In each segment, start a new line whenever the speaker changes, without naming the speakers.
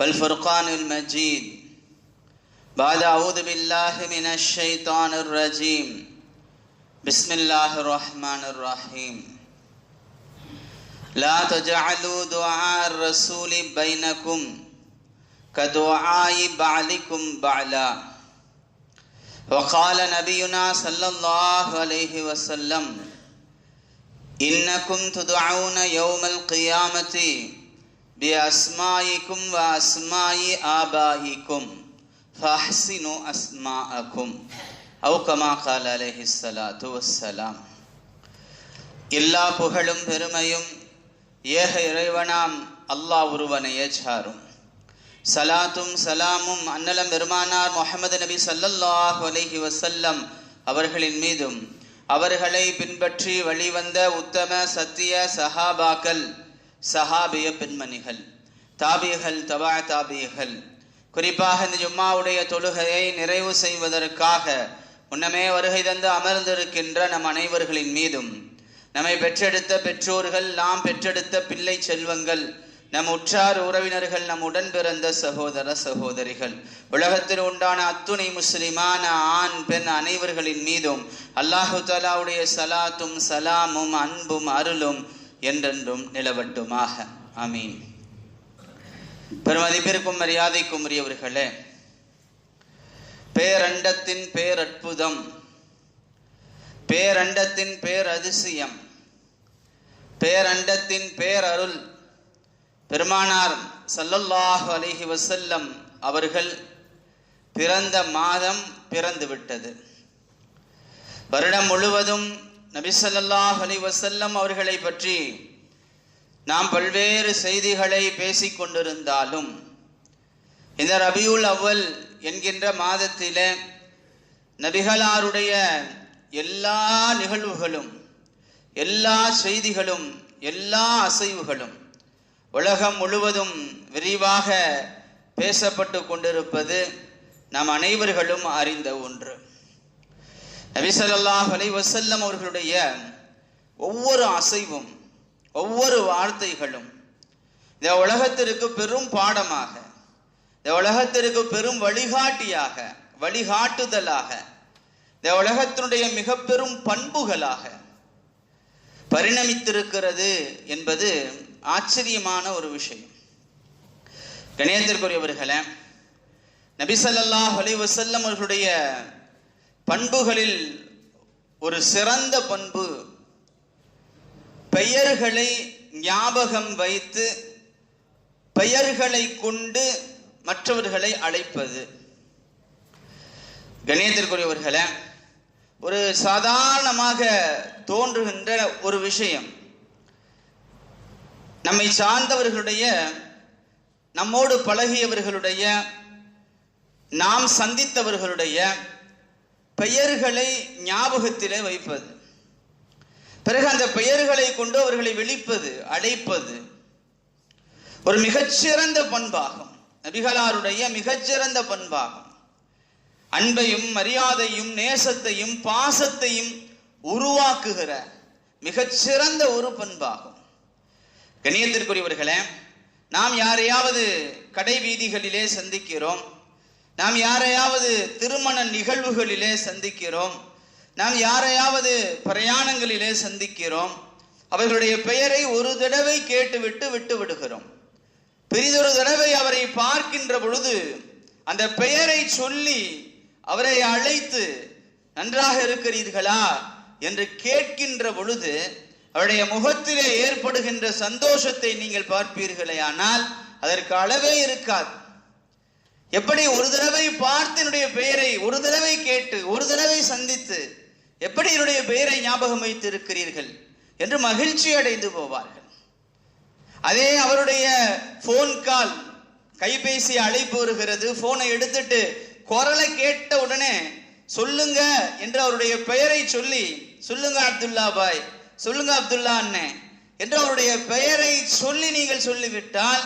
والفرقان المجيد. بعد أعوذ بالله من الشيطان الرجيم. بسم الله الرحمن الرحيم. لا تجعلوا دعاء الرسول بينكم كدعاء بعلكم بعلا. وقال نبينا صلى الله عليه وسلم إنكم تدعون يوم القيامة بأسمائكم وأسماء آبائكم فأحسنوا أسماءكم أو كما قال عليه الصلاة والسلام எல்லா புகழும் பெருமையும் ஏக இறைவனாம் அல்லாஹ் ஒருவனையே சாரும் சலாத்தும் சலாமும் அன்னலம் பெருமானார் முஹம்மது நபி ஸல்லல்லாஹு அலைஹி வஸல்லம் அவர்களின் மீதும் அவர்களை பின்பற்றி வழிவந்த உத்தம சத்திய சஹாபாக்கள் சஹாபிய பெண்மணிகள் தாபிகள் தபா தாபிகள் குறிப்பாக இந்த ஜும்மாவுடைய தொழுகையை நிறைவு செய்வதற்காக முன்னமே வருகை தந்து அமர்ந்திருக்கின்ற நம் அனைவர்களின் மீதும் நம்மை பெற்றெடுத்த பெற்றோர்கள் நாம் பெற்றெடுத்த பிள்ளை செல்வங்கள் நம் உற்றார் உறவினர்கள் நம் உடன் பிறந்த சகோதர சகோதரிகள். உலகத்தில் உண்டான அத்துணை முஸ்லிமான ஆண் பெண் அனைவர்களின் மீதும் அல்லாஹு தாலாவுடைய சலாத்தும் சலாமும் அன்பும் அருளும் என்றென்றும் நிலவட்டுமாக. அமீன் பெருமதிப்பிற்கும் மரியாதைக்கும் உரியவர்களே பேரண்டத்தின் பேரற்புதம் பேரண்டத்தின் பேரதிசயம் பேரண்டத்தின் பேரருள் பெருமானார் சல்லல்லாஹு அலைஹி வசல்லம் அவர்கள் பிறந்த மாதம் பிறந்து விட்டது வருடம் முழுவதும் நபிசல்லாஹ் அலி வசல்லம் அவர்களை பற்றி நாம் பல்வேறு செய்திகளை பேசிக் கொண்டிருந்தாலும் இந்த ரபியுல் அவ்வல் என்கின்ற மாதத்திலே நபிகளாருடைய எல்லா நிகழ்வுகளும் எல்லா செய்திகளும் எல்லா அசைவுகளும் உலகம் முழுவதும் விரிவாக பேசப்பட்டு கொண்டிருப்பது நாம் அனைவர்களும் அறிந்த ஒன்று. நபிசல்லாஹ் அலை வசல்லம் அவர்களுடைய ஒவ்வொரு அசைவும் ஒவ்வொரு வார்த்தைகளும் இந்த உலகத்திற்கு பெரும் பாடமாக இந்த உலகத்திற்கு பெரும் வழிகாட்டியாக வழிகாட்டுதலாக இந்த உலகத்தினுடைய மிக பெரும் பண்புகளாக பரிணமித்திருக்கிறது என்பது ஆச்சரியமான ஒரு விஷயம். கணியத்திற்குரியவர்களே நபிசல்லாஹ் அலி வசல்லம் அவர்களுடைய பண்புகளில் ஒரு சிறந்த பண்பு பெயர்களை ஞாபகம் வைத்து பெயர்களை கொண்டு மற்றவர்களை அழைப்பது. கணியத்திற்குரியவர்களே ஒரு சாதாரணமாக தோன்றுகின்ற ஒரு விஷயம். நம்மை சார்ந்தவர்களுடைய நம்மோடு பழகியவர்களுடைய நாம் சந்தித்தவர்களுடைய பெயர்களை ஞாபகத்திலே வைப்பது. பிறகு அந்த பெயர்களை கொண்டு அவர்களை விழிப்பது அழைப்பது ஒரு மிகச்சிறந்த பண்பாகும். நபிகளாருடைய மிகச்சிறந்த பண்பாகும். அன்பையும் மரியாதையும் நேசத்தையும் பாசத்தையும் உருவாக்குகிற மிகச்சிறந்த ஒரு பண்பாகும். கணியத்திற்குரியவர்களே நாம் யாரையாவது கடை வீதிகளிலே சந்திக்கிறோம் நாம் யாரையாவது திருமண நிகழ்வுகளிலே சந்திக்கிறோம் நாம் யாரையாவது பிரயாணங்களிலே சந்திக்கிறோம் அவர்களுடைய பெயரை ஒரு தடவை கேட்டுவிட்டு விட்டு விடுகிறோம். பெரிதொரு தடவை அவரை பார்க்கின்ற பொழுது அந்த பெயரை சொல்லி அவரை அழைத்து நன்றாக இருக்கிறீர்களா? என்று கேட்கின்ற பொழுது அவருடைய முகத்திலே ஏற்படுகின்ற சந்தோஷத்தை நீங்கள் பார்ப்பீர்களே ஆனால் அதற்கு அளவே இருக்காது. எப்படி ஒரு தடவை பார்த்து என்னுடைய பெயரை ஒரு தடவை கேட்டு ஒரு தடவை சந்தித்து எப்படி என்னுடைய பெயரை ஞாபகம் வைத்து இருக்கிறீர்கள் என்று மகிழ்ச்சி அடைந்து போவார்கள். அதே அவருடைய ஃபோன் கால் கைபேசி அழைப்பு வருகிறது. போனை எடுத்துட்டு குரலை கேட்ட உடனே சொல்லுங்க என்று அவருடைய பெயரை சொல்லி சொல்லுங்க அப்துல்லா பாய் சொல்லுங்க அப்துல்லா அண்ணே என்று அவருடைய பெயரை சொல்லி நீங்கள் சொல்லிவிட்டால்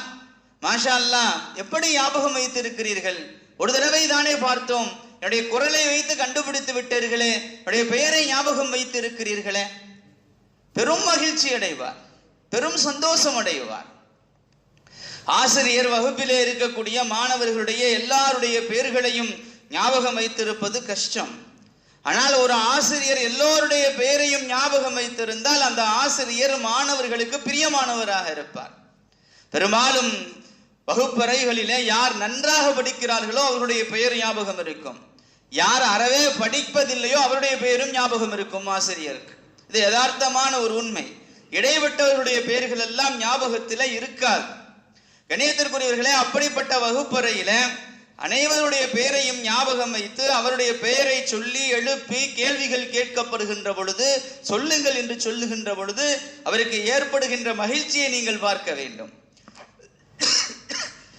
மாஷா அல்லாஹ் எப்படி ஞாபகம் வைத்திருக்கிறீர்கள்? ஒரு தடவை தானே பார்த்தோம். என்னுடைய குரலை வைத்து கண்டுபிடித்து விட்டீர்களே என்னுடைய பெயரை ஞாபகம் வைத்து இருக்கிறீர்களே பெரும் மகிழ்ச்சி அடைவார். பெரும் சந்தோஷம் அடைவார். ஆசிரியர் வகுப்பிலே இருக்கக்கூடிய மாணவர்களுடைய எல்லாருடைய பெயர்களையும் ஞாபகம் வைத்திருப்பது கஷ்டம். ஆனால் ஒரு ஆசிரியர் எல்லோருடைய பெயரையும் ஞாபகம் வைத்திருந்தால் அந்த ஆசிரியர் மாணவர்களுக்கு பிரியமானவராக இருப்பார். பெரும்பாலும் வகுப்பறைகளிலே யார் நன்றாக படிக்கிறார்களோ அவர்களுடைய பெயர் ஞாபகம் இருக்கும். யார் அறவே படிப்பதில்லையோ அவருடைய பெயரும் ஞாபகம் இருக்கும் ஆசிரியருக்கு. இது யதார்த்தமான ஒரு உண்மை. இடைப்பட்டவர்களுடைய பெயர்கள் எல்லாம் ஞாபகத்தில் இருக்காது. கணியத்திற்குரியவர்களே அப்படிப்பட்ட வகுப்பறையில அனைவருடைய பெயரையும் ஞாபகம் வைத்து அவருடைய பெயரை சொல்லி எழுப்பி கேள்விகள் கேட்கப்படுகின்ற பொழுது சொல்லுங்கள் என்று சொல்லுகின்ற பொழுது அவருக்கு ஏற்படுகின்ற மகிழ்ச்சியை நீங்கள் பார்க்க வேண்டும்.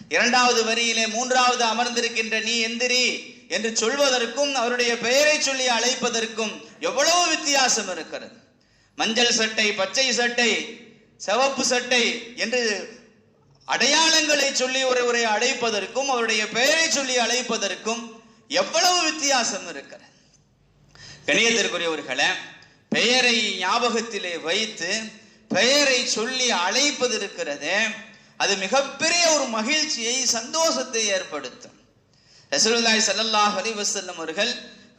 இரண்டாவது வரியிலே மூன்றாவது அமர்ந்திருக்கின்ற நீ எந்திரி என்று சொல்வதற்கும் அவருடைய பெயரை சொல்லி அழைப்பதற்கும் எவ்வளவு வித்தியாசம் இருக்கிறது. மஞ்சள் சட்டை பச்சை சட்டை சிவப்பு சட்டை என்று அடையாளங்களை சொல்லி ஒருவரை அழைப்பதற்கும் அவருடைய பெயரை சொல்லி அழைப்பதற்கும் எவ்வளவு வித்தியாசம் இருக்கிறது. கணியத்திற்குரியவர்களே பெயரை ஞாபகத்திலே வைத்து பெயரை சொல்லி அழைப்பது இருக்கிறதே அது மிகப்பெரிய ஒரு மகிழ்ச்சியை சந்தோஷத்தை ஏற்படுத்தும். ரசூலுல்லாஹி ஸல்லல்லாஹு அலைஹி வஸல்லம் அவர்கள்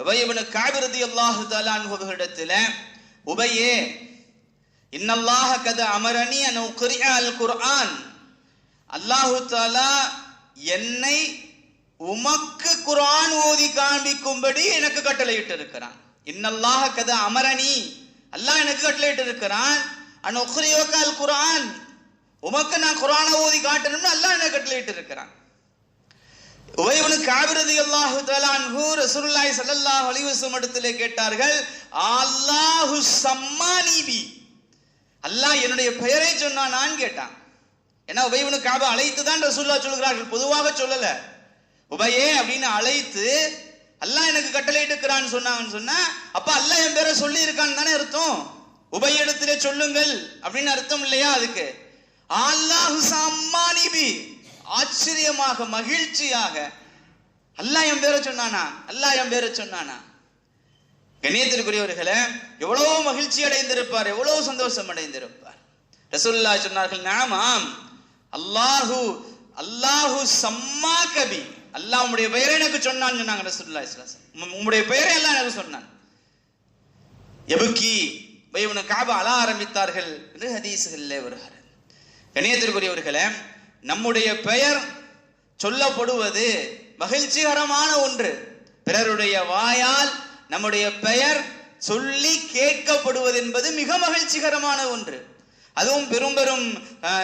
உபய் இப்னு கஅப் ரலியல்லாஹு தஆலா அன்ஹு அவர்களிடத்தில் உபையே இன்னல்லாஹ கத அமரனி அன் உக்ரிஅ அல் குர்ஆன். அல்லாஹு தாலா என்னை உமக்கு குர்ஆன் ஓதி காண்பிக்கும்படி எனக்கு கட்டளையிட்டு இருக்கிறான் இன்னல்லாஹ கத அமரணி அல்லாஹ் எனக்கு கட்டளையிட்டு இருக்கிறான் அன் அல் குர்ஆன். உமக்கு நான் குரான ஓதி காட்டணும்னு அல்லாஹ் என்ன கட்டளையிட்டு இருக்கிறான் உபயவனு காபிரதி அல்லாஹு தலான்ஹு ரசூலுல்லாஹி ஸல்லல்லாஹு அலைஹி வஸல்லம் இடத்திலே கேட்டார்கள் அல்லாஹு சம்மானிபி அல்லாஹ் என்னுடைய பெயரை சொன்னானான்னு கேட்டான். ஏன்னா உபயவனு காப அழைத்து தான் ரசூல்லா சொல்கிறார்கள் பொதுவாக சொல்லல. உபயே அப்படின்னு அழைத்து அல்லாஹ் எனக்கு கட்டளை எடுக்கிறான்னு சொன்னாங்கன்னு சொன்னா அப்ப அல்லாஹ் என் பேரை சொல்லி இருக்கான்னு தானே அர்த்தம்? உபயிடத்திலே சொல்லுங்கள் அப்படின்னு அர்த்தம் இல்லையா அதுக்கு? அல்லாஹு சம்மானிபி. ஆச்சரியமாக மகிழ்ச்சியாக. அல்லாஹ் என் பேரை சொன்னானா? அல்லாஹ் என் பேரை சொன்னானா? கணியத்திற்குரியவர்களே எவ்வளவு மகிழ்ச்சி அடைந்திருப்பார் எவ்வளவு சந்தோஷம் அடைந்திருப்பார். ரசூல்லா சொன்னார்கள் நாமாம் அல்லாஹு அல்லாஹு சம்மா கபி அல்லாஹ் உம்முடைய பெயரை எனக்கு சொன்னான்னு சொன்னாங்க ரசூல்லா இஸ்லாம் உம்முடைய பெயரை எல்லாம் எனக்கு சொன்னான். எபுக்கி பைவனு காப அழ ஆரம்பித்தார்கள் என்று ஹதீசுகளிலே வருகிறார். கணியத்திற்குரியவர்களே நம்முடைய பெயர் சொல்லப்படுவது மகிழ்ச்சிகரமான ஒன்று. பிறருடைய வாயால் நம்முடைய பெயர் சொல்லி கேட்கப்படுவது என்பது மிக மகிழ்ச்சிகரமான ஒன்று. அதுவும் பெரும் பெரும்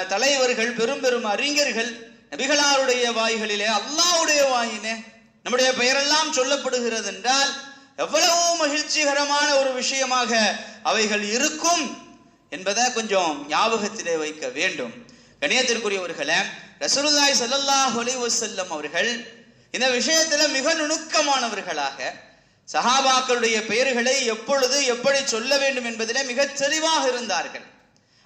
தலைவர்கள் பெரும் பெரும் அறிஞர்கள் நபிகளாருடைய வாய்களிலே அல்லாவுடைய வாயினே நம்முடைய பெயரெல்லாம் சொல்லப்படுகிறது என்றால் எவ்வளவு மகிழ்ச்சிகரமான ஒரு விஷயமாக அவைகள் இருக்கும். என்பதை கொஞ்சம் ஞாபகத்திலே வைக்க வேண்டும். கணியத்திற்குரியவர்களே ரசூலுல்லாய் ஸல்லல்லாஹு அலைஹி அவர்கள் இந்த விஷயத்துல மிக நுணுக்கமானவர்களாக சஹாபாக்களுடைய பெயர்களை எப்பொழுது எப்படி சொல்ல வேண்டும் என்பதிலே மிக தெளிவாக இருந்தார்கள்.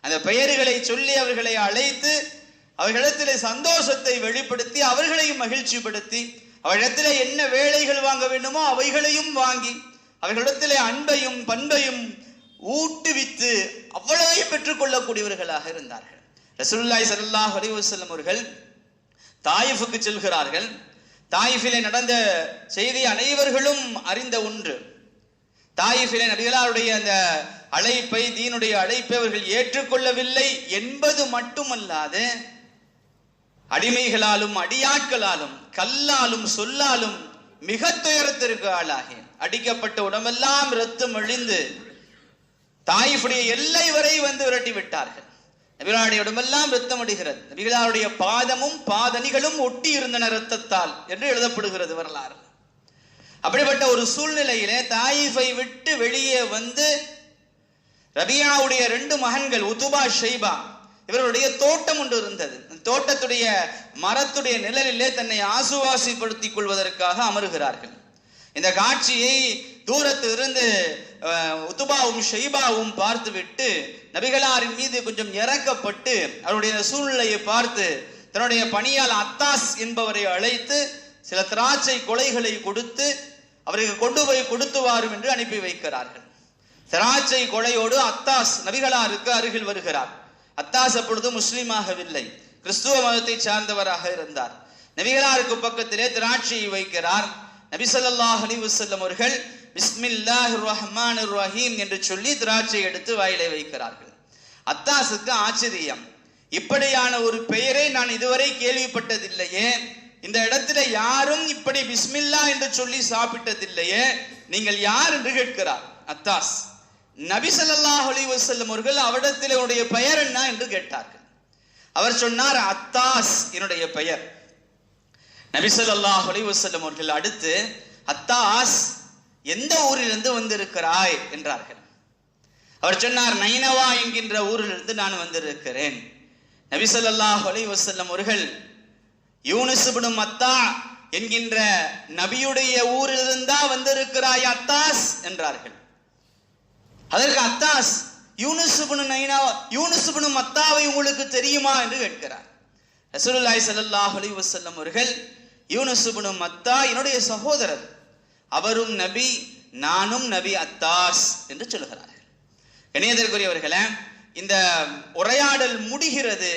அந்த பெயர்களை சொல்லி அவர்களை அழைத்து அவர்களிடத்திலே சந்தோஷத்தை வெளிப்படுத்தி அவர்களையும் மகிழ்ச்சிப்படுத்தி அவர்களிடத்திலே என்ன வேலைகள் வாங்க வேண்டுமோ அவைகளையும் வாங்கி அவர்களிடத்திலே அன்பையும் பண்பையும் ஊட்டுவித்து அவ்வளவையும் பெற்றுக்கொள்ளக்கூடியவர்களாக இருந்தார்கள். ரசூல்லாய் சல்லாஹ் அலிவசல்லம் அவர்கள் தாயிஃபுக்கு செல்கிறார்கள். தாயிஃபிலே நடந்த செய்தி அனைவர்களும் அறிந்த ஒன்று. தாயிஃபிலே நபிகளாருடைய அந்த அழைப்பை தீனுடைய அழைப்பை அவர்கள் ஏற்றுக்கொள்ளவில்லை என்பது மட்டுமல்லாது அடிமைகளாலும் அடியாட்களாலும் கல்லாலும் சொல்லாலும் மிக துயரத்திற்கு ஆளாகி அடிக்கப்பட்ட உடம்பெல்லாம் ரத்தம் அழிந்து தாயிஃபுடைய எல்லை வரை வந்து விரட்டி விட்டார்கள். நபிகளாருடைய உடம்பெல்லாம் ரத்தம் அடைகிறது நபிகளாருடைய பாதமும் பாதணிகளும் ஒட்டி இருந்தன ரத்தத்தால் என்று எழுதப்படுகிறது வரலாறு. அப்படிப்பட்ட ஒரு சூழ்நிலையிலே தாயிஃபை விட்டு வெளியே வந்து ரபியாவுடைய ரெண்டு மகன்கள் உதுபா ஷைபா இவர்களுடைய தோட்டம் ஒன்று இருந்தது. தோட்டத்துடைய மரத்துடைய நிழலிலே தன்னை ஆசுவாசிப்படுத்திக் கொள்வதற்காக அமருகிறார்கள். இந்த காட்சியை தூரத்திலிருந்து உத்துபாவும் உத்துபாவும் ஷைபாவும் பார்த்துவிட்டு நபிகளாரின் மீது கொஞ்சம் இறக்கப்பட்டு அவருடைய சூழ்நிலையை பார்த்து தன்னுடைய பணியால் அத்தாஸ் என்பவரை அழைத்து சில திராட்சை கொலைகளை கொடுத்து அவருக்கு கொண்டு போய் கொடுத்து வாரும் என்று அனுப்பி வைக்கிறார்கள். திராட்சை கொலையோடு அத்தாஸ் நபிகளாருக்கு அருகில் வருகிறார். அத்தாஸ் அப்பொழுது முஸ்லீமாகவில்லை. கிறிஸ்துவ மதத்தை சார்ந்தவராக இருந்தார். நபிகளாருக்கு பக்கத்திலே திராட்சையை வைக்கிறார். நபிசல்லாஹ் ஸல்லல்லாஹு அலைஹி அவர்கள் பிஸ்மில்லாஹ் ரஹ்மான் ரஹீம் என்று சொல்லி திராட்சை எடுத்து வாயிலை வைக்கிறார்கள். அத்தாஸுக்கு ஆச்சரியம். இப்படியான ஒரு பெயரை நான் இதுவரை கேள்விப்பட்டதில்லையே. இந்த இடத்துல யாரும் இப்படி பிஸ்மில்லா என்று சொல்லி சாப்பிட்டதில்லையே. நீங்கள் யார் என்று கேட்கிறார். அத்தாஸ் நபி சல்லாஹ் அலி வசல்லம் அவர்கள் அவரிடத்தில் உடைய பெயர் என்ன என்று கேட்டார்கள். அவர் சொன்னார் அத்தாஸ் என்னுடைய பெயர். நபி ஸல்லல்லாஹு அலி வசல்லம் அவர்கள் அடுத்து அத்தாஸ் எந்த ஊரிலிருந்து வந்திருக்கிறாய்? என்றார்கள். அவர் சொன்னார் நைனவா என்கின்ற ஊரிலிருந்து நான் வந்திருக்கிறேன். நபிசல்லாஹ் ஸல்லல்லாஹு அலைஹி அவர்கள் யூனுஸ் மத்தா என்கின்ற நபியுடைய ஊரிலிருந்தா வந்திருக்கிறாய் அத்தாஸ்? என்றார்கள். அதற்கு அத்தாஸ் யூனுஸ் நைனா யூனுஸ் மத்தாவை உங்களுக்கு தெரியுமா? என்று கேட்கிறார். ரசூலுல்லாய் சல்லாஹ் அலி வசல்லம் அவர்கள் யூனுஸ் மத்தா என்னுடைய சகோதரர். அவரும் நபி நானும் நபி அத்தாஸ் என்று சொல்கிறார்கள் கணியதற்குரியவர்களே இந்த உரையாடல் முடிகிறது.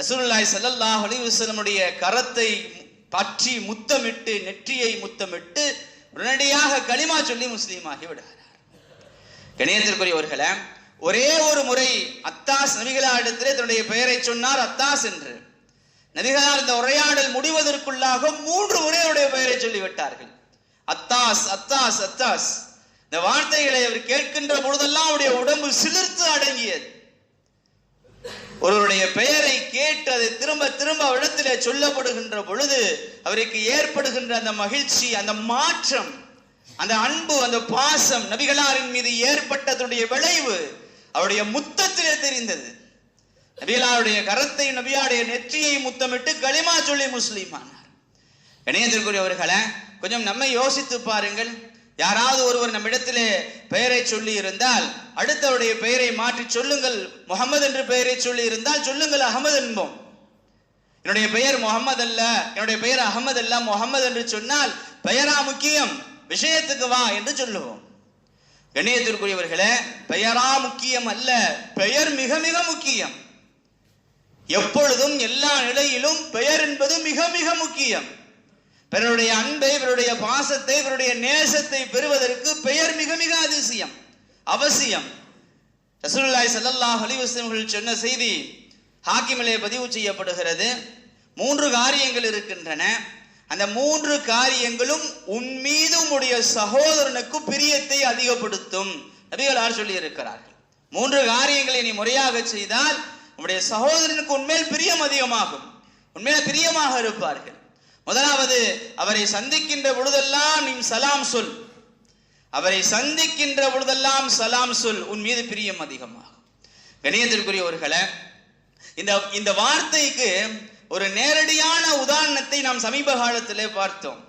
ரசூல்லாய் ஸல்லல்லாஹு அலைஹி கரத்தை பற்றி முத்தமிட்டு நெற்றியை முத்தமிட்டு உடனடியாக களிமா சொல்லி முஸ்லீமாகி விடுகிறார். கணியத்திற்குரியவர்களே ஒரே ஒரு முறை அத்தாஸ் நபிகளாரிடத்திலே தன்னுடைய பெயரை சொன்னார் அத்தாஸ் என்று. நபிகளார் இந்த உரையாடல் முடிவதற்குள்ளாக மூன்று முறை அவருடைய பெயரை சொல்லிவிட்டார்கள். அத்தாஸ் அத்தாஸ் அத்தாஸ். இந்த வார்த்தைகளை அவர் கேட்கின்ற பொழுதெல்லாம் அவருடைய உடம்பு சிலிர்த்து அடங்கியது. ஒருவருடைய பெயரை கேட்டு அதை திரும்ப திரும்ப அவரிடத்திலே சொல்லப்படுகின்ற பொழுது அவருக்கு ஏற்படுகின்ற அந்த மகிழ்ச்சி அந்த மாற்றம் அந்த அன்பு அந்த பாசம் நபிகளாரின் மீது ஏற்பட்டதுடைய விளைவு அவருடைய முத்தத்திலே தெரிந்தது. நபிகளாருடைய கரத்தை நபியாருடைய நெற்றியை முத்தமிட்டு களிமா சொல்லி முஸ்லீம் இணையத்திற்குரியவர்களே கொஞ்சம் நம்மை யோசித்து பாருங்கள். யாராவது ஒருவர் நம்மிடத்திலே பெயரை சொல்லி இருந்தால் அடுத்தவருடைய பெயரை மாற்றி சொல்லுங்கள். முகமது என்று பெயரை சொல்லி இருந்தால் சொல்லுங்கள் அகமது என்போம். என்னுடைய பெயர் முகமது அல்ல என்னுடைய பெயர் அகமது அல்ல முகமது என்று சொன்னால் பெயரா முக்கியம் விஷயத்துக்கு வா என்று சொல்லுவோம். இணையத்திற்குரியவர்களே பெயரா முக்கியம் அல்ல பெயர் மிக மிக முக்கியம். எப்பொழுதும் எல்லா நிலையிலும் பெயர் என்பது மிக மிக முக்கியம். பிறருடைய அன்பை இவருடைய பாசத்தை இவருடைய நேசத்தை பெறுவதற்கு பெயர் மிக மிக அதிசயம் அவசியம். ரசூல்லாய் ஸல்லல்லாஹு அலைஹி சொன்ன செய்தி ஹாக்கிமிலே பதிவு செய்யப்படுகிறது. மூன்று காரியங்கள் இருக்கின்றன. அந்த மூன்று காரியங்களும் உன் மீது உம்முடைய சகோதரனுக்கு பிரியத்தை அதிகப்படுத்தும். நபிகளார் சொல்லி இருக்கிறார்கள் மூன்று காரியங்களை நீ முறையாக செய்தால் உன்னுடைய சகோதரனுக்கு உண்மையில் பிரியம் அதிகமாகும். உண்மையில பிரியமாக இருப்பார்கள். முதலாவது அவரை சந்திக்கின்ற பொழுதெல்லாம் நீ சலாம் சொல். அவரை சந்திக்கின்ற பொழுதெல்லாம் சலாம் சொல். உன் மீது பிரியம் அதிகமாகும். கணியத்திற்குரியவர்களே இந்த இந்த வார்த்தைக்கு ஒரு நேரடியான உதாரணத்தை நாம் சமீப காலத்திலே பார்த்தோம்.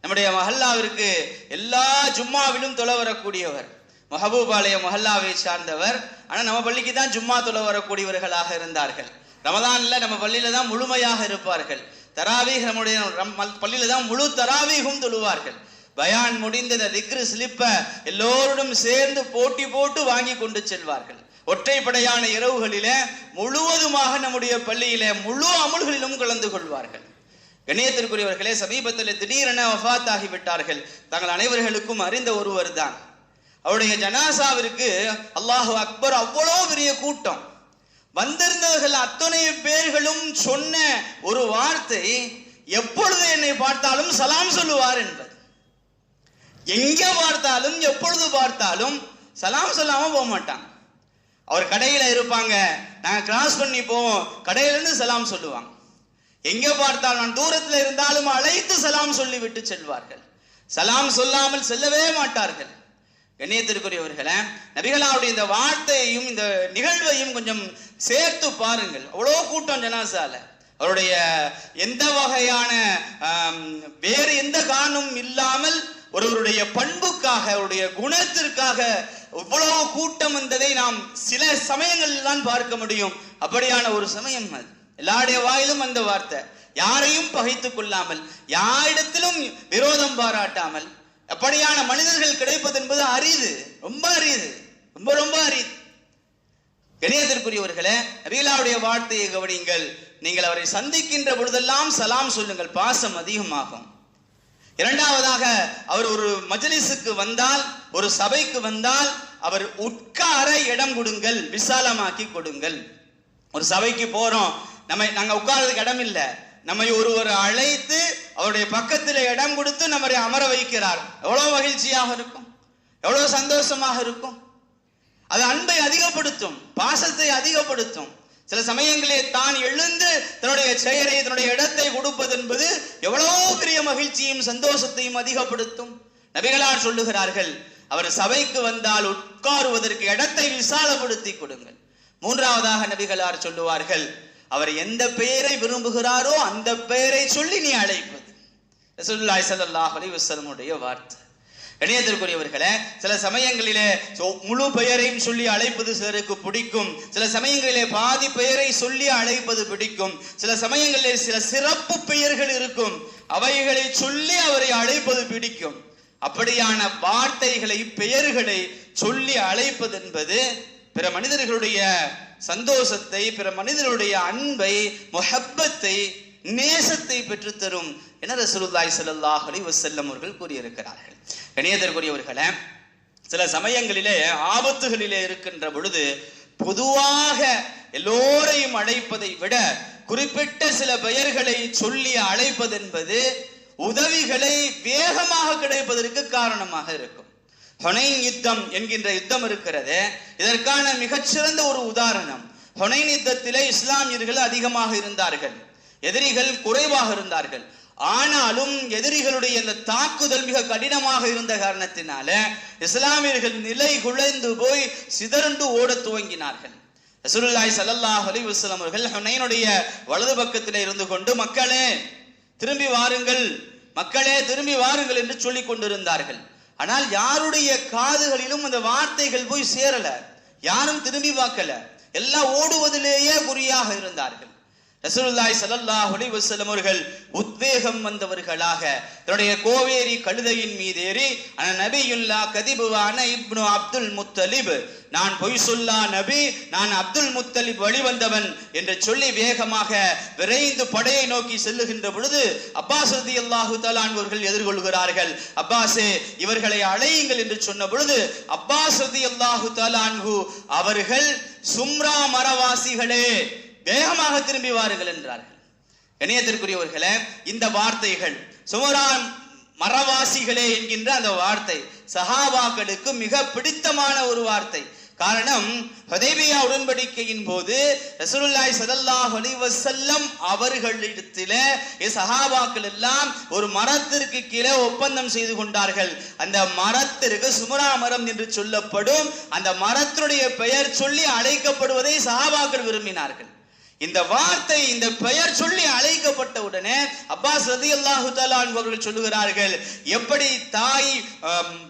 நம்முடைய மஹல்லாவிற்கு எல்லா ஜும்மாவிலும் தொலை வரக்கூடியவர். மஹபூபாலய மஹல்லாவை சார்ந்தவர். ஆனால் நம்ம பள்ளிக்கு தான் ஜும்மா தொலை வரக்கூடியவர்களாக இருந்தார்கள். ரமதான்ல நம்ம பள்ளியில தான் முழுமையாக இருப்பார்கள். தராவீக நம்முடைய பள்ளியில தான் முழு தராவீகும் தொழுவார்கள் பயான் முடிந்த இந்த திக்ரு ஸ்லிப்பை எல்லோருடன் சேர்ந்து போட்டி போட்டு வாங்கி கொண்டு செல்வார்கள். ஒற்றைப்படையான இரவுகளிலே முழுவதுமாக நம்முடைய பள்ளியிலே முழு அமுல்களிலும் கலந்து கொள்வார்கள். கணியத்திற்குரியவர்களே சமீபத்தில் திடீரென வஃபாத் ஆகிவிட்டார்கள் தங்கள் அனைவர்களுக்கும் அறிந்த ஒருவர் தான் அவருடைய ஜனாசாவிற்கு அல்லாஹு அக்பர் அவ்வளோ பெரிய கூட்டம். வந்திருந்தவர்கள் அத்தனை பேர்களும் சொன்ன ஒரு வார்த்தை எப்பொழுது என்னை பார்த்தாலும் சலாம் சொல்லுவார் என்பது. எங்க பார்த்தாலும் எப்பொழுது பார்த்தாலும் சலாம் சொல்லாம போக மாட்டாங்க. அவர் கடையில இருப்பாங்க. நாங்க கிராஸ் பண்ணி போவோம் கடையில இருந்து சலாம் சொல்லுவாங்க. எங்க பார்த்தாலும் நான் தூரத்துல இருந்தாலும் அழைத்து சலாம் சொல்லி விட்டு செல்வார்கள். சலாம் சொல்லாமல் செல்லவே மாட்டார்கள். கண்ணியத்திற்குரியவர்களே நபிகளாவுடைய இந்த வார்த்தையையும் இந்த நிகழ்வையும் கொஞ்சம் சேர்த்து பாருங்கள். அவ்வளோ கூட்டம் ஜனாசால. அவருடைய எந்த வகையான வேறு எந்த காரணமும் இல்லாமல் ஒருவருடைய பண்புக்காக அவருடைய குணத்திற்காக இவ்வளவு கூட்டம் வந்ததை நாம் சில சமயங்களில் தான் பார்க்க முடியும். அப்படியான ஒரு சமயம் அது. எல்லாருடைய வாயிலும் அந்த வார்த்தை. யாரையும் பகைத்துக் கொள்ளாமல் யாரிடத்திலும் விரோதம் பாராட்டாமல் அப்படியான மனிதர்கள் கிடைப்பது என்பது அரிது. ரொம்ப அரிது. ரொம்ப ரொம்ப அரிது. கணியத்திற்குரியவர்களே ரீலாவுடைய வார்த்தையை கவனிங்கள் நீங்கள் அவரை சந்திக்கின்ற பொழுதெல்லாம் சலாம் சொல்லுங்கள். பாசம் அதிகமாகும். இரண்டாவதாக அவர் ஒரு மஜலிசுக்கு வந்தால் ஒரு சபைக்கு வந்தால் அவர் உட்கார இடம் கொடுங்கள் விசாலமாக்கி கொடுங்கள். ஒரு சபைக்கு போறோம். நம்ம நாங்க உட்கார்றதுக்கு இடம் இல்லை நம்மை ஒருவர் அழைத்து அவருடைய பக்கத்தில் இடம் கொடுத்து நம்மை அமர வைக்கிறார். எவ்வளவு மகிழ்ச்சியாக இருக்கும். எவ்வளவு சந்தோஷமாக இருக்கும். அது அன்பை அதிகப்படுத்தும் பாசத்தை அதிகப்படுத்தும். சில சமயங்களில் தான் எழுந்து தன்னுடைய செயலை தன்னுடைய இடத்தை கொடுப்பது என்பது எவ்வளவு பெரிய மகிழ்ச்சியும் சந்தோஷத்தையும் அதிகப்படுத்தும். நபிகளார் சொல்லுகிறார்கள் அவர் சபைக்கு வந்தால் உட்காருவதற்கு இடத்தை விசாலப்படுத்தி கொடுங்கள். மூன்றாவதாக நபிகளார் சொல்லுவார்கள் அவர் எந்த பெயரை விரும்புகிறாரோ அந்த பெயரை சொல்லி நீ அழைப்பு. ரசூல்லாய் சல்லாஹ் அலி வசலமுடைய வார்த்தை. கணியத்திற்குரியவர்களே சில சமயங்களிலே முழு பெயரையும் சொல்லி அழைப்பது சிலருக்கு பிடிக்கும். சில சமயங்களிலே பாதி பெயரை சொல்லி அழைப்பது பிடிக்கும். சில சமயங்களிலே சில சிறப்பு பெயர்கள் இருக்கும். அவைகளை சொல்லி அவரை அழைப்பது பிடிக்கும். அப்படியான வார்த்தைகளை பெயர்களை சொல்லி அழைப்பது என்பது பிற மனிதர்களுடைய சந்தோஷத்தை பிற மனிதர்களுடைய அன்பை முஹப்பத்தை நேசத்தை பெற்றுத்தரும் என ரசூலுல்லாய் சல்லாஹ் அலி வசல்லம் அவர்கள் கூறியிருக்கிறார்கள். கணியதற்குரியவர்களே சில சமயங்களிலே ஆபத்துகளிலே இருக்கின்ற பொழுது பொதுவாக எல்லோரையும் அழைப்பதை விட குறிப்பிட்ட சில பெயர்களை சொல்லி அழைப்பது என்பது உதவிகளை வேகமாக கிடைப்பதற்கு காரணமாக இருக்கும். ஹொனைன் யுத்தம் என்கின்ற யுத்தம் இருக்கிறது. இதற்கான மிகச்சிறந்த ஒரு உதாரணம் ஹொனைன் யுத்தத்திலே இஸ்லாமியர்கள் அதிகமாக இருந்தார்கள். எதிரிகள் குறைவாக இருந்தார்கள். ஆனாலும் எதிரிகளுடைய இந்த தாக்குதல் மிக கடினமாக இருந்த காரணத்தினால இஸ்லாமியர்கள் நிலை குலைந்து போய் சிதறண்டு ஓடத் துவங்கினார்கள். ரசூலுல்லாஹி ஸல்லல்லாஹு அலி வஸல்லம் அவர்கள் ஹுனைனுடைய வலது பக்கத்தில் இருந்து கொண்டு மக்களே திரும்பி வாருங்கள். மக்களே திரும்பி வாருங்கள் என்று சொல்லிக் கொண்டிருந்தார்கள். ஆனால் யாருடைய காதுகளிலும் அந்த வார்த்தைகள் போய் சேரல. யாரும் திரும்பி பார்க்கல. எல்லாம் ஓடுவதிலேயே குறியாக இருந்தார்கள். ரசூலுல்லாய் ஸல்லல்லாஹு அலைஹி அவர்கள் உத்வேகம் வந்தவர்களாக தன்னுடைய கோவேரி கழுதையின் மீது ஏறி அன நபியுல்லா கதிபுவான இப்னு அப்துல் முத்தலிப். நான் பொய் சொல்லா நபி நான் அப்துல் முத்தலிப் வழிவந்தவன் என்று சொல்லி வேகமாக விரைந்து படையை நோக்கி செல்லுகின்ற பொழுது அப்பாஸ் ரதி அல்லாஹு தலான்வர்கள் எதிர்கொள்கிறார்கள். அப்பாஸே இவர்களை அழையுங்கள் என்று சொன்ன பொழுது அப்பாஸ் ரதி அல்லாஹு தலான்ஹு அவர்கள் சும்ரா மரவாசிகளே வேகமாக திரும்பி வாருங்கள் என்றார்கள். இணையத்திற்குரியவர்களே இந்த வார்த்தைகள் சுமரான் மரவாசிகளே என்கின்ற அந்த வார்த்தை சஹாபாக்களுக்கு மிக பிடித்தமான ஒரு வார்த்தை. காரணம் ஹதேபியா உடன்படிக்கையின் போது ரசூலுல்லாய் சதல்லாஹ் அலிவசல்லம் வஸல்லம் சஹாபாக்கள் எல்லாம் ஒரு மரத்திற்கு கீழே ஒப்பந்தம் செய்து கொண்டார்கள். அந்த மரத்திற்கு சுமரா மரம் என்று சொல்லப்படும் அந்த மரத்தினுடைய பெயர் சொல்லி அழைக்கப்படுவதை சஹாபாக்கள் விரும்பினார்கள். இந்த வார்த்தை இந்த பெயர் சொல்லி அழைக்கப்பட்ட உடனே அப்பாஸ் ரதி அல்லாஹு அவர்கள் சொல்லுகிறார்கள் எப்படி தாய்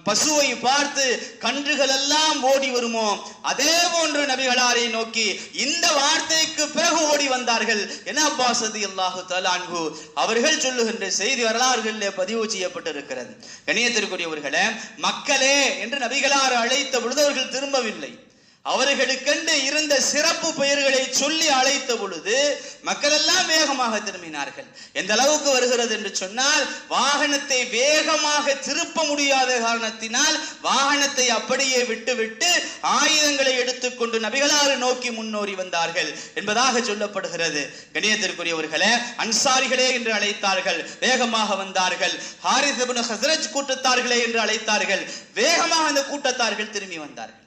பசுவை பார்த்து கன்றுகள் எல்லாம் ஓடி வருமோ அதே போன்று நபிகளாரை நோக்கி இந்த வார்த்தைக்கு பிறகு ஓடி வந்தார்கள். என அப்பாஸ் ரதி அல்லாஹு அன்பு அவர்கள் சொல்லுகின்ற செய்தி வரலாறுகளில் பதிவு செய்யப்பட்டிருக்கிறது. கணியத்திற்குரியவர்களே மக்களே என்று நபிகளார் அழைத்த பொழுது அவர்கள் திரும்பவில்லை. அவர்களுக்கென்று இருந்த சிறப்பு பெயர்களை சொல்லி அழைத்த பொழுது மக்கள் எல்லாம் வேகமாக திரும்பினார்கள். எந்த அளவுக்கு வருகிறது என்று சொன்னால் வாகனத்தை வேகமாக திருப்ப முடியாத காரணத்தினால் வாகனத்தை அப்படியே விட்டுவிட்டு ஆயுதங்களை எடுத்துக்கொண்டு நபிகளாறு நோக்கி முன்னோறி வந்தார்கள் என்பதாக சொல்லப்படுகிறது. கணியத்திற்குரியவர்களே அன்சாரிகளே என்று அழைத்தார்கள் வேகமாக வந்தார்கள். ஹாரிஸ் ஹசரஜ் ஹஸ்ரஜ் கூட்டத்தார்களே என்று அழைத்தார்கள் வேகமாக அந்த கூட்டத்தார்கள் திரும்பி வந்தார்கள்.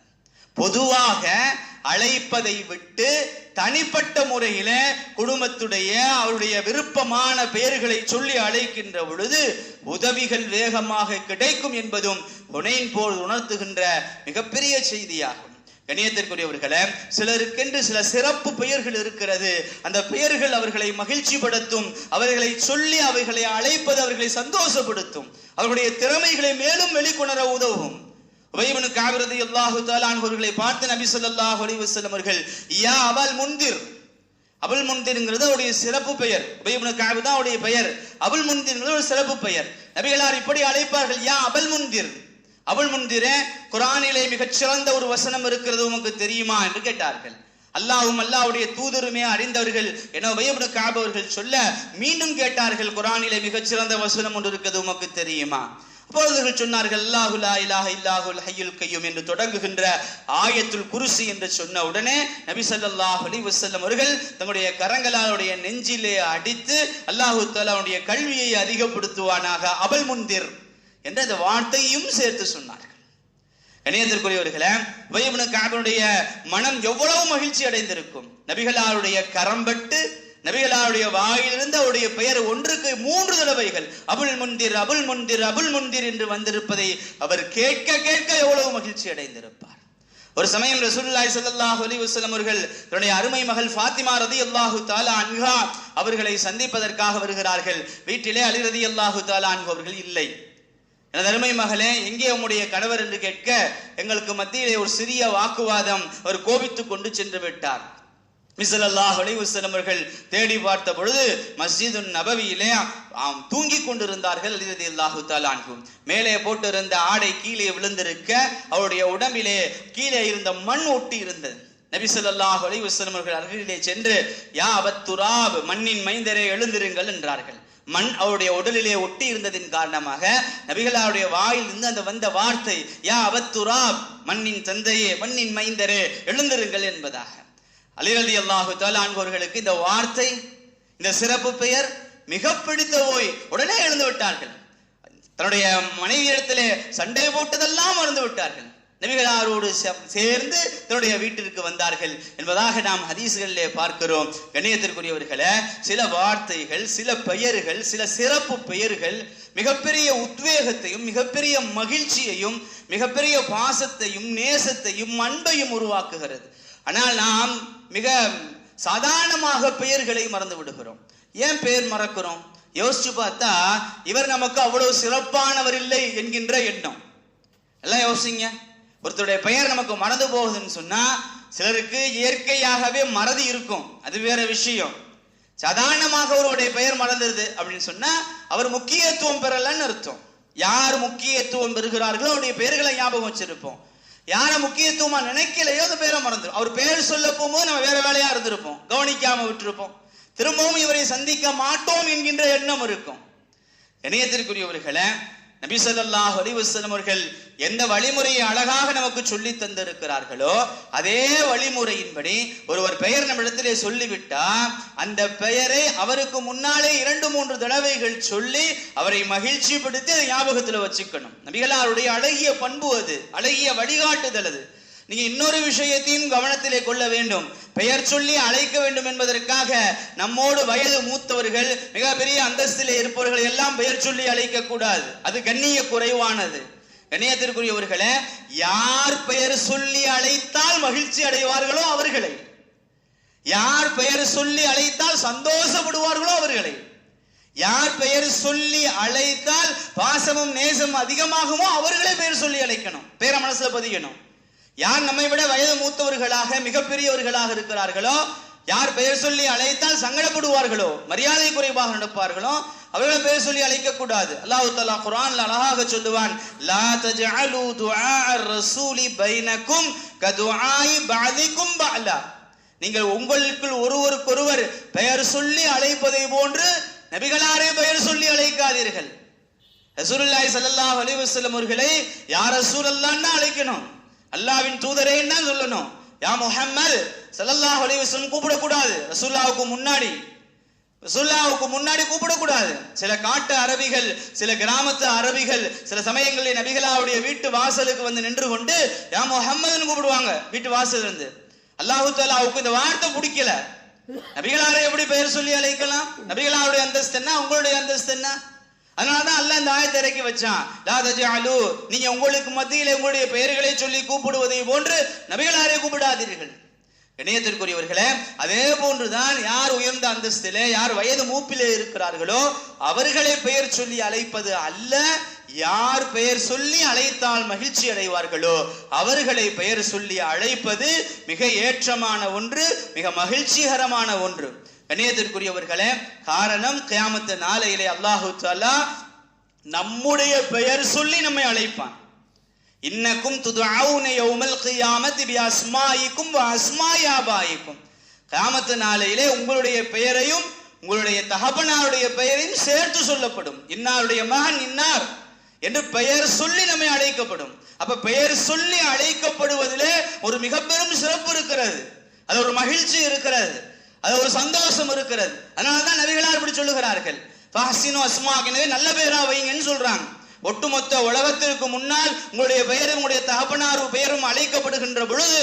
பொதுவாக அழைப்பதை விட்டு தனிப்பட்ட முறையில குடும்பத்துடைய அவருடைய விருப்பமான பெயர்களை சொல்லி அழைக்கின்ற பொழுது உதவிகள் வேகமாக கிடைக்கும் என்பதும் உனையின் போல் உணர்த்துகின்ற மிகப்பெரிய செய்தியாகும். கணியத்திற்குரியவர்களே சிலருக்கென்று சில சிறப்பு பெயர்கள் இருக்கிறது. அந்த பெயர்கள் அவர்களை மகிழ்ச்சிப்படுத்தும் அவர்களை சொல்லி அவைகளை அழைப்பது அவர்களை சந்தோஷப்படுத்தும். அவர்களுடைய திறமைகளை மேலும் வெளிக்கொணர உதவும். உபயவனு காவிரது அல்லாஹு தாலான் அவர்களை பார்த்து நபி சொல்லாஹ் அலைஹி அவர்கள் யா அபல் முன்திர். அபுல் முன்திர்ங்கிறது அவருடைய சிறப்பு பெயர். உபயபுன காபு தான் அவருடைய பெயர். அபுல் முந்திர்ங்கிறது ஒரு சிறப்பு பெயர். நபிகளார் இப்படி அழைப்பார்கள் யா அபல் முன்திர். அபுல் முன்திரே குரானிலே மிகச் சிறந்த ஒரு வசனம் இருக்கிறது உமக்கு தெரியுமா? என்று கேட்டார்கள். அல்லாவும் அல்லாஹ்வுடைய தூதருமே அறிந்தவர்கள். என உபயபுன காபவர்கள் சொல்ல மீண்டும் கேட்டார்கள் குரானிலே மிகச் சிறந்த வசனம் ஒன்று இருக்கிறது உமக்கு தெரியுமா? அப்பொழுது சொன்னார்கள் அல்லாஹு லா இலாஹ இல்லாஹுல் ஹையுல் கையும் என்று தொடங்குகின்ற ஆயத்துல் குருசி என்று சொன்ன உடனே நபி சல்லாஹ் அலி வசல்லம் அவர்கள் தங்களுடைய கரங்களாலுடைய நெஞ்சிலே அடித்து அல்லாஹு தாலாவுடைய கல்வியை அதிகப்படுத்துவானாக அபல் முந்திர் என்ற அந்த வார்த்தையும் சேர்த்து சொன்னார்கள். கணியத்திற்குரியவர்களே உபயபுன காபனுடைய மனம் எவ்வளவு மகிழ்ச்சி அடைந்திருக்கும். நபிகளாருடைய கரம்பட்டு நபிகளாருடைய வாயிலிருந்து அவருடைய பெயர் ஒன்றுக்கு மூன்று தடவைகள் அபுல் முந்திர் அபுல் முந்திர் அபுல் முந்திர் என்று வந்திருப்பதை அவர் கேட்க கேட்க எவ்வளவு மகிழ்ச்சி அடைந்திருப்பார். ஒரு சமயம் ரசூல்லாய் சல்லாஹ் அலி வசலம் அவர்கள் தன்னுடைய அருமை மகள் ஃபாத்திமா ரலியல்லாஹு தாலா அன்ஹா அவர்களை சந்திப்பதற்காக வருகிறார்கள். வீட்டிலே அலி அல்லாஹு தாலா அன்ஹு அவர்கள் இல்லை. எனது அருமை மகளே எங்கே உம்முடைய கணவர் என்று கேட்க எங்களுக்கு மத்தியிலே ஒரு சிறிய வாக்குவாதம் அவர் கோபித்துக் கொண்டு சென்று விட்டார். மிசலல்லாஹ் அலைவசலம் அவர்கள் தேடி பார்த்த பொழுது மஸ்ஜிது நபவியிலே ஆம் தூங்கிக் கொண்டிருந்தார்கள் அலிரதி அல்லாஹு தாலான்கும் மேலே போட்டிருந்த ஆடை கீழே விழுந்திருக்க அவருடைய உடம்பிலே கீழே இருந்த மண் ஒட்டி இருந்தது. நபிசல்லாஹ் ஸல்லல்லாஹு அவர்கள் அருகிலே சென்று யா அபத்துராப் மண்ணின் மைந்தரே எழுந்திருங்கள் என்றார்கள். மண் அவருடைய உடலிலே ஒட்டி இருந்ததின் காரணமாக நபிகளாருடைய வாயிலிருந்து அந்த வந்த வார்த்தை யா அபத்துராப் மண்ணின் தந்தையே மண்ணின் மைந்தரே எழுந்திருங்கள் என்பதாக. அலிரதி அல்லாஹு தாலான்வர்களுக்கு இந்த வார்த்தை இந்த சிறப்பு பெயர் மிக பிடித்த ஓய். உடனே எழுந்து விட்டார்கள். தன்னுடைய மனைவியிடத்திலே சண்டை போட்டதெல்லாம் மறந்து விட்டார்கள். நபிகளாரோடு சே- சேர்ந்து தன்னுடைய வீட்டிற்கு வந்தார்கள். என்பதாக நாம் ஹதீஸ்களிலே பார்க்கிறோம். கண்ணியத்திற்குரியவர்களே சில வார்த்தைகள் சில பெயர்கள் சில சிறப்பு பெயர்கள் மிகப்பெரிய உத்வேகத்தையும் மிகப்பெரிய மகிழ்ச்சியையும் மிகப்பெரிய பாசத்தையும் நேசத்தையும் அன்பையும் உருவாக்குகிறது. ஆனால் நாம் மிக சாதாரணமாக பெயர்களை மறந்து விடுகிறோம். ஏன் பெயர் மறக்கிறோம்? யோசிச்சு பார்த்தா இவர் நமக்கு அவ்வளவு சிறப்பானவர் இல்லை என்கின்ற எண்ணம். எல்லாம் யோசிங்க. ஒருத்தருடைய பெயர் நமக்கு மறந்து போகுதுன்னு சொன்னா சிலருக்கு இயற்கையாகவே மறதி இருக்கும். அது வேற விஷயம். சாதாரணமாக அவருடைய பெயர் மறந்துருது அப்படின்னு சொன்னா அவர் முக்கியத்துவம் பெறலன்னு அர்த்தம். யார் முக்கியத்துவம் பெறுகிறார்களோ அவருடைய பெயர்களை ஞாபகம் வச்சிருப்போம். யாரை முக்கியத்துவமா நினைக்கலையோ அந்த பேரை மறந்துடும் அவர் பேர் சொல்ல போகும்போது நம்ம வேற வேலையா இருந்திருப்போம். கவனிக்காம விட்டிருப்போம். திரும்பவும் இவரை சந்திக்க மாட்டோம் என்கின்ற எண்ணம் இருக்கும். இணையத்திற்குரியவர்களை நபி அலிவசலம் அவர்கள் எந்த வழிமுறையை அழகாக நமக்கு சொல்லி தந்திருக்கிறார்களோ அதே வழிமுறையின்படி ஒருவர் பெயர் நம்மிடத்திலே சொல்லிவிட்டா அந்த பெயரை அவருக்கு முன்னாலே இரண்டு மூன்று தடவைகள் சொல்லி அவரை மகிழ்ச்சிப்படுத்தி அதை ஞாபகத்தில் வச்சுக்கணும். நபிகளாருடைய அழகிய பண்பு அது அழகிய வழிகாட்டுதல் அது. நீங்க இன்னொரு விஷயத்தையும் கவனத்திலே கொள்ள வேண்டும். பெயர் சொல்லி அழைக்க வேண்டும் என்பதற்காக நம்மோடு வயது மூத்தவர்கள் மிகப்பெரிய அந்தஸ்தில் இருப்பவர்கள் எல்லாம் பெயர் சொல்லி அழைக்க கூடாது. அது கண்ணிய குறைவானது. கண்ணியத்திற்குரியவர்களே யார் பெயர் சொல்லி அழைத்தால் மகிழ்ச்சி அடைவார்களோ அவர்களை? யார் பெயர் சொல்லி அழைத்தால் சந்தோஷப்படுவார்களோ அவர்களை? யார் பெயர் சொல்லி அழைத்தால் பாசமும் நேசம் அதிகமாகுமோ அவர்களே பெயர் சொல்லி அழைக்கணும். பேர மனசுல பதிக்கணும் யார் நம்மை விட வயது மூத்தவர்களாக மிகப்பெரியவர்களாக இருக்கிறார்களோ யார் பெயர் சொல்லி அழைத்தால் சங்கடப்படுவார்களோ மரியாதை குறைவாக நடப்பார்களோ அவர்களை பெயர் சொல்லி அழைக்க கூடாது. அல்லாஹு தஆலா குரான் அழகாக சொல்லுவான் லா தஜஅலு துஆ ரசூலி பைனக்கும் கதுஆஇ பஅதிக்கும் பஅலா. நீங்கள் உங்களுக்குள் ஒருவருக்கொருவர் பெயர் சொல்லி அழைப்பதை போன்று நபிகளாரே பெயர் சொல்லி அழைக்காதீர்கள். ரசூலுல்லாஹி ஸல்லல்லாஹு அலைஹி வஸல்லம் அவர்களை யா ரசூலல்லாஹ்னு அழைக்கணும். அல்லாஹ்வின் தூதரேன்னு தான் சொல்லணும்? யா முஹம்மது ஸல்லல்லாஹு அலைஹி கூப்பிடக்கூடாது. ரசூலுல்லாஹ்வுக்கு முன்னாடி. ரசூலுல்லாஹ்வுக்கு முன்னாடி கூப்பிடக்கூடாது. சில காட்டு அரபிகள் சில கிராமத்து அரபிகள் சில சமயங்களில் நபிகளாவுடைய வீட்டு வாசலுக்கு வந்து நின்று கொண்டு யா முஹம்மதுன்னு கூப்பிடுவாங்க. வீட்டு வாசல் இருந்து அல்லாஹு தாலாவுக்கு இந்த வார்த்தை பிடிக்கல. நபிகளாரை எப்படி பெயர் சொல்லி அழைக்கலாம்? நபிகளாருடைய அந்தஸ்து என்ன? உங்களுடைய அந்தஸ்து என்ன? அதனாலதான் அல்ல இந்த ஆயத்தை இறக்கி வச்சான். லா தஜஅலு நீங்க உங்களுக்கு மத்தியில் உங்களுடைய பெயர்களை சொல்லி கூப்பிடுவதை போன்று நபிகளாரே கூப்பிடாதீர்கள். இணையத்திற்குரியவர்களே அதே போன்றுதான் யார் உயர்ந்த அந்தஸ்திலே யார் வயது மூப்பிலே இருக்கிறார்களோ அவர்களை பெயர் சொல்லி அழைப்பது அல்ல. யார் பெயர் சொல்லி அழைத்தால் மகிழ்ச்சி அடைவார்களோ அவர்களை பெயர் சொல்லி அழைப்பது மிக ஏற்றமான ஒன்று மிக மகிழ்ச்சிகரமான ஒன்று. கண்ணியத்திற்குரியவர்களே காரணம் கியாமத்த நாளையிலே அல்லாஹு தாலா நம்முடைய பெயர் சொல்லி நம்மை அழைப்பான். இன்னக்கும் துதுஅவுன யௌமல் கியாமத்தி பி அஸ்மாயிக்கும் வ அஸ்மாயாபாயிக்கும் கியாமத்து நாளையிலே உங்களுடைய பெயரையும் உங்களுடைய தகப்பனாருடைய பெயரையும் சேர்த்து சொல்லப்படும். இன்னாருடைய மகன் இன்னார் என்று பெயர் சொல்லி நம்மை அழைக்கப்படும். அப்ப பெயர் சொல்லி அழைக்கப்படுவதிலே ஒரு மிக பெரும் சிறப்பு இருக்கிறது. அது ஒரு மகிழ்ச்சி இருக்கிறது. அது ஒரு சந்தோஷம் இருக்கிறது. அதனாலதான் நபிகளார் இப்படி சொல்லுகிறார்கள். ஃபஹ்சினு அஸ்மாக்கினவே நல்ல பெயரா வைங்கன்னு சொல்றாங்க. ஒட்டுமொத்த உலகத்திற்கு முன்னால் உங்களுடைய பெயரும் உங்களுடைய தகப்பனார் பெயரும் அழைக்கப்படுகின்ற பொழுது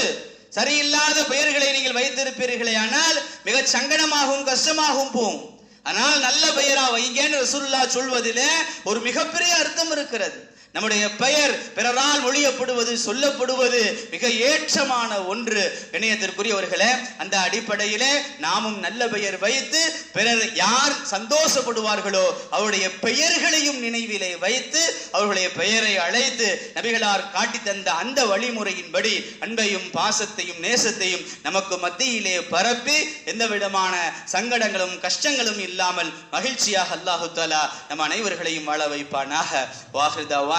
சரியில்லாத பெயர்களை நீங்கள் வைத்திருப்பீர்களே ஆனால் மிக சங்கடமாகவும் கஷ்டமாகவும் போகும். ஆனால் நல்ல பெயரா வைங்கன்னு ரசூல்லா சொல்வதிலே ஒரு மிகப்பெரிய அர்த்தம் இருக்கிறது. நம்முடைய பெயர் பிறரால் மொழியப்படுவது சொல்லப்படுவது மிக ஏற்றமான ஒன்று. இணையத்திற்குரியவர்களே அந்த அடிப்படையிலே நாமும் நல்ல பெயர் வைத்து பிறர் யார் சந்தோஷப்படுவார்களோ அவருடைய பெயர்களையும் நினைவிலே வைத்து அவர்களுடைய பெயரை அழைத்து நபிகளார் காட்டி தந்த அந்த வழிமுறையின்படி அன்பையும் பாசத்தையும் நேசத்தையும் நமக்கு மத்தியிலே பரப்பி எந்த விதமான சங்கடங்களும் கஷ்டங்களும் இல்லாமல் மகிழ்ச்சியாக அல்லாஹு தாலா நம் அனைவர்களையும் வாழ வைப்பானாக.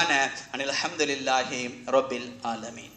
ദാവാന അനിൽ അഹമ്മദില്ലാഹി റബ്ബിൽ ആലമീൻ